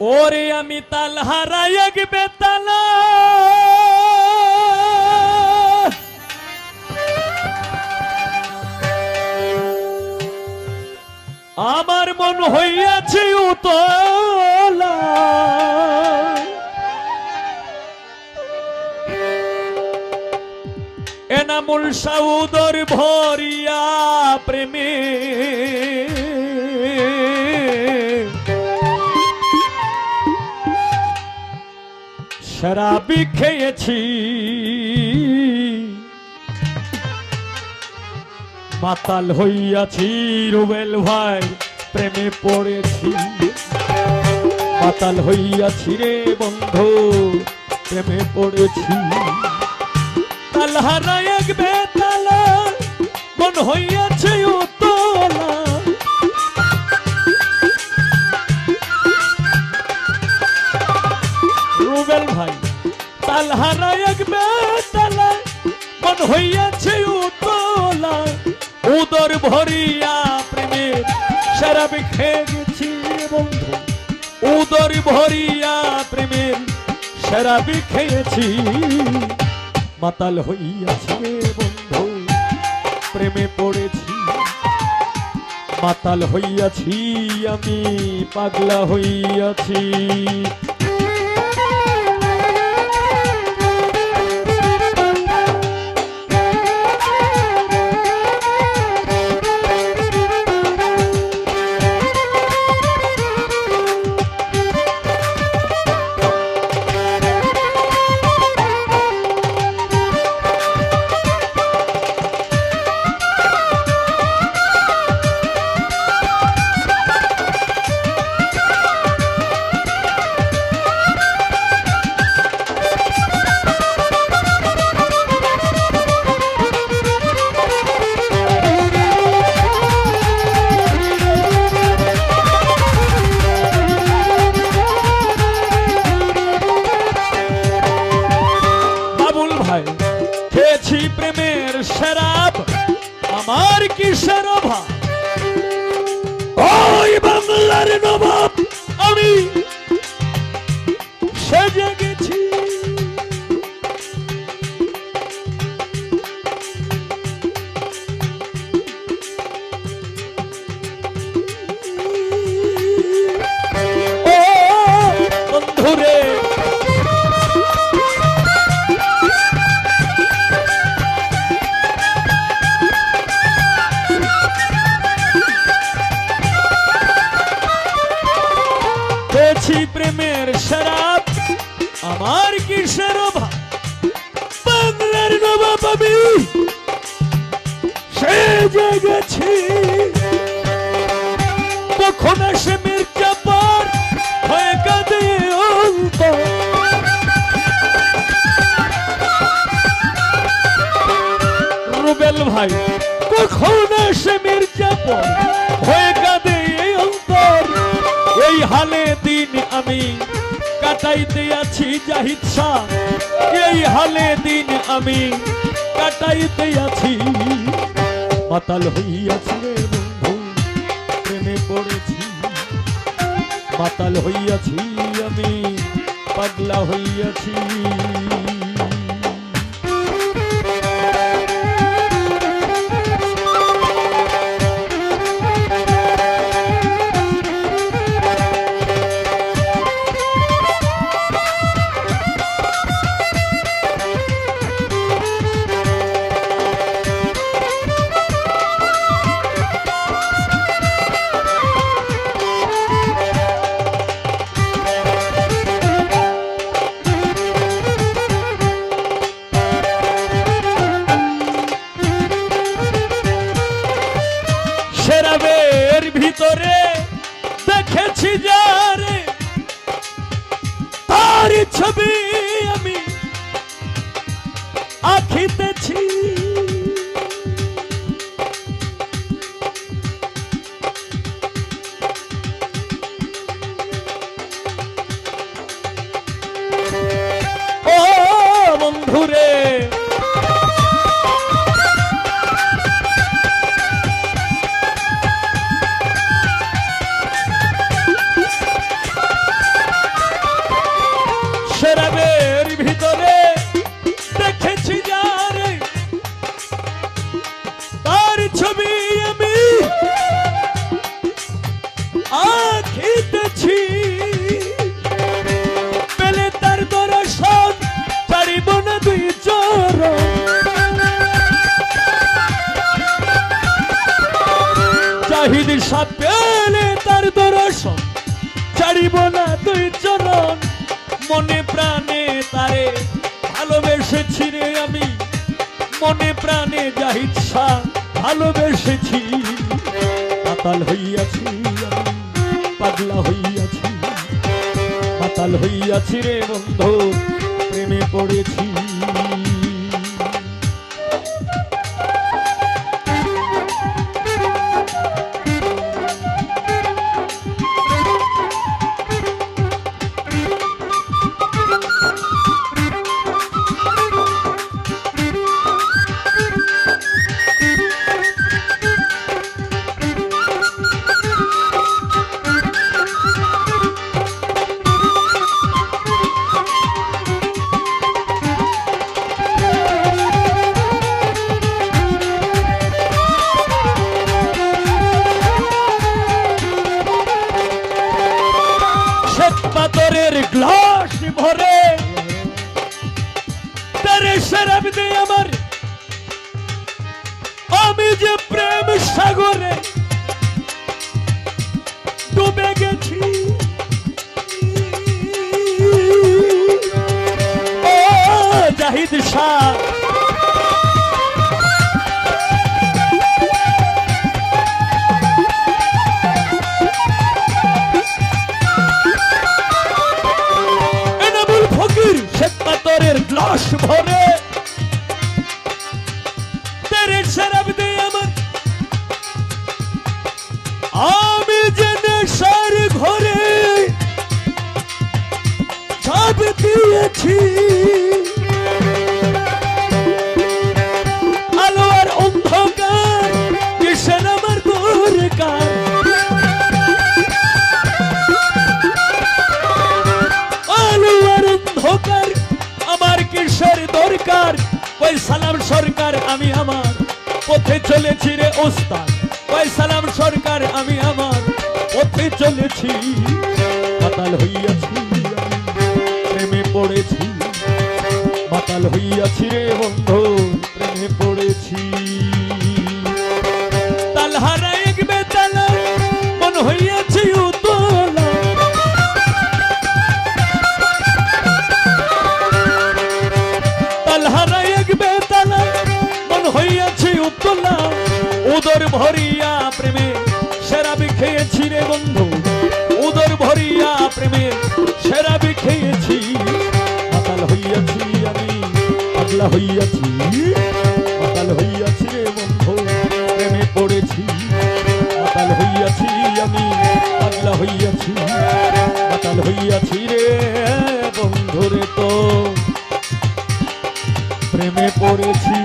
ওরে আমি তাল হারাই এক বেতালা। আমার মন হইয়াছে উতলা। এনামুল সাউদর ভরিয়া প্রেমে। শরাবি খেয়েছি। মাতাল হইয়াছি রুবেল ভাই, প্রেমে পড়েছি। মাতাল হইয়াছি রে বন্ধু, প্রেমে পড়েছি। তালহারা এক বেতালা মন হইয়াছে তালহারা এক বেতালা, মন হইয়াছে উতলা। উদর ভরিয়া প্রেমের শরাব খেয়ে বন্ধু। উদর ভরিয়া প্রেমের শরাব খেয়েছি। মাতাল হইয়াছি রে বন্ধু, প্রেমে পড়েছি। মাতাল হইয়াছি, আমি পাগলা হইয়াছি। শরাব আমার কিসের অভাব? ওই বাংলার নবাব আমি সে জেগেছি কখন আসে মির্জাপুর হয়ে কাঁদে অন্তর রুবেল ভাই, কখন আসে এই হালে দিন আমি কাটাইতে আছি জাহিদ শাহ। এই হালে দিন আমি কাটাইতে আছি। মাতাল হইয়াছি রে বন্ধু, প্রেমে পড়েছি। মাতাল হইয়াছি আমি, পাগলা হইয়াছি। खित আশা পেলে তার দর্শন। ছাড়িব না তুই চরণ। মনে প্রাণে তারে ভালোবেসেছি রে আমি। মনে প্রাণে যা ইচ্ছা ভালোবেসেছি। পাতাল হইয়াছি পাগলা হইয়াছি। পাতাল হইয়াছি রে বন্ধু, প্রেমে পড়েছি। পাথরের গ্লাস ভরে। তারে শরাব দে আমার। আমি যে প্রেম সাগরে ডুবে গেছি। জাহিদ শাহ Let's সালাম সরকার, আমি আমার পথে চলেছি রে ওস্তাদ। ওই সালাম সরকার, আমি আমার পথে চলেছি। পাতাল হইয়াছি, প্রেমে পড়েছি। মাতাল হইয়াছি রে বন্ধু, প্রেমে পড়েছি। উদর ভরিয়া প্রেমে সেরাবি খেয়েছি রে বন্ধু। উদর ভরিয়া প্রেমে সেরাবি খেয়েছি। মাতাল হইয়াছি আমি পাগলা হইয়াছি মাতাল হইয়াছি রে বন্ধু, প্রেমে পড়েছি। মাতাল হইয়াছি আমি পাগলা হইয়াছি মাতাল হইয়াছি রে বন্ধুরে তো। প্রেমে পড়েছি।